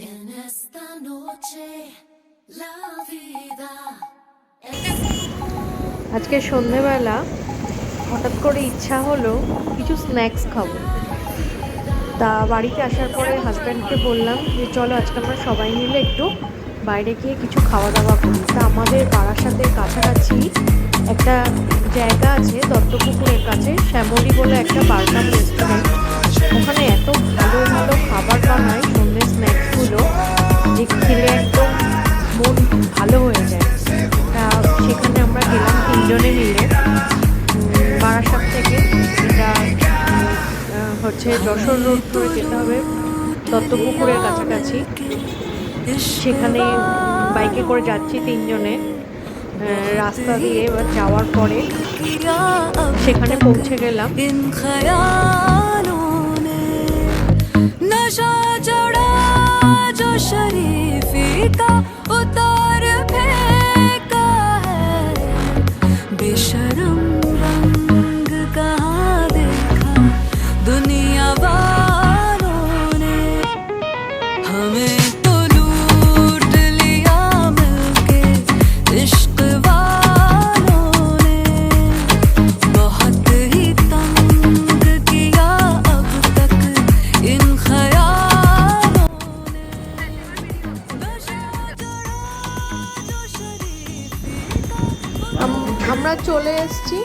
En esta noche, la vida আজকে সন্ধেবেলা হঠাৎ করে ইচ্ছা হলো কিছু স্ন্যাক্স খাব। তা বাড়িতে আসার পরে হাজব্যান্ডকে বললাম যে, চলো আজকে আমরা সবাই মিলে একটু বাইরে গিয়ে কিছু খাওয়া দাওয়া করি। তা আমাদের পাড়ার সাথে কাছাকাছি একটা জায়গা আছে, দত্তপুকুরের কাছে, শ্যামলী বলে একটা বার্গার রেস্টুরেন্ট ওখানে এত ভালো হয়ে যায়। তা সেখানে আমরা গেলাম তিনজনে মিলে। বারাসাত থেকে এটা হচ্ছে যশোর রোড ধরে যেতে হবে দত্তপুকুরের কাছাকাছি। সেখানে বাইকে করে যাচ্ছি তিনজনে রাস্তা দিয়ে এবার যাওয়ার পরে সেখানে পৌঁছে গেলাম। নশা চড়া শরীফিকা बेशरम रंग कहाँ देखा? दुनिया আমরা চলে এসেছি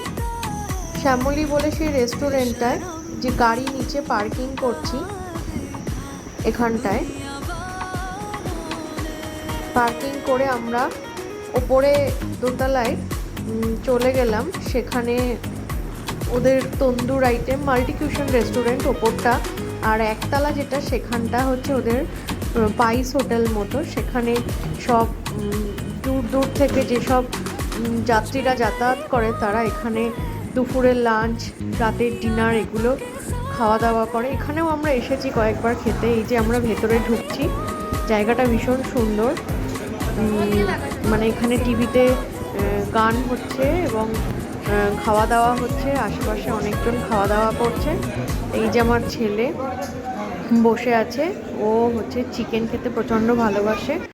শ্যামলী বলে সেই রেস্টুরেন্টটায় যে গাড়ি নিচে পার্কিং করছি এখানটায়। পার্কিং করে আমরা ওপরে দোতলায় চলে গেলাম। সেখানে ওদের তন্দুর আইটেম মাল্টিকিউশন রেস্টুরেন্ট ওপরটা। আর একতলা যেটা, সেখানটা হচ্ছে ওদের পাইস হোটেল মতো। সেখানে সব দূর দূর থেকে যেসব যাত্রীরা যাতায়াত করে, তারা এখানে দুপুরের লাঞ্চ রাতের ডিনার এগুলো খাওয়া দাওয়া করে। এখানেও আমরা এসেছি কয়েকবার খেতে। এই যে আমরা ভেতরে ঢুকছি, জায়গাটা ভীষণ সুন্দর। মানে এখানে টিভিতে গান হচ্ছে এবং খাওয়া দাওয়া হচ্ছে। আশেপাশে অনেকজন খাওয়া দাওয়া করছে। এই যে আমার ছেলে বসে আছে, ও হচ্ছে চিকেন খেতে প্রচণ্ড ভালোবাসে।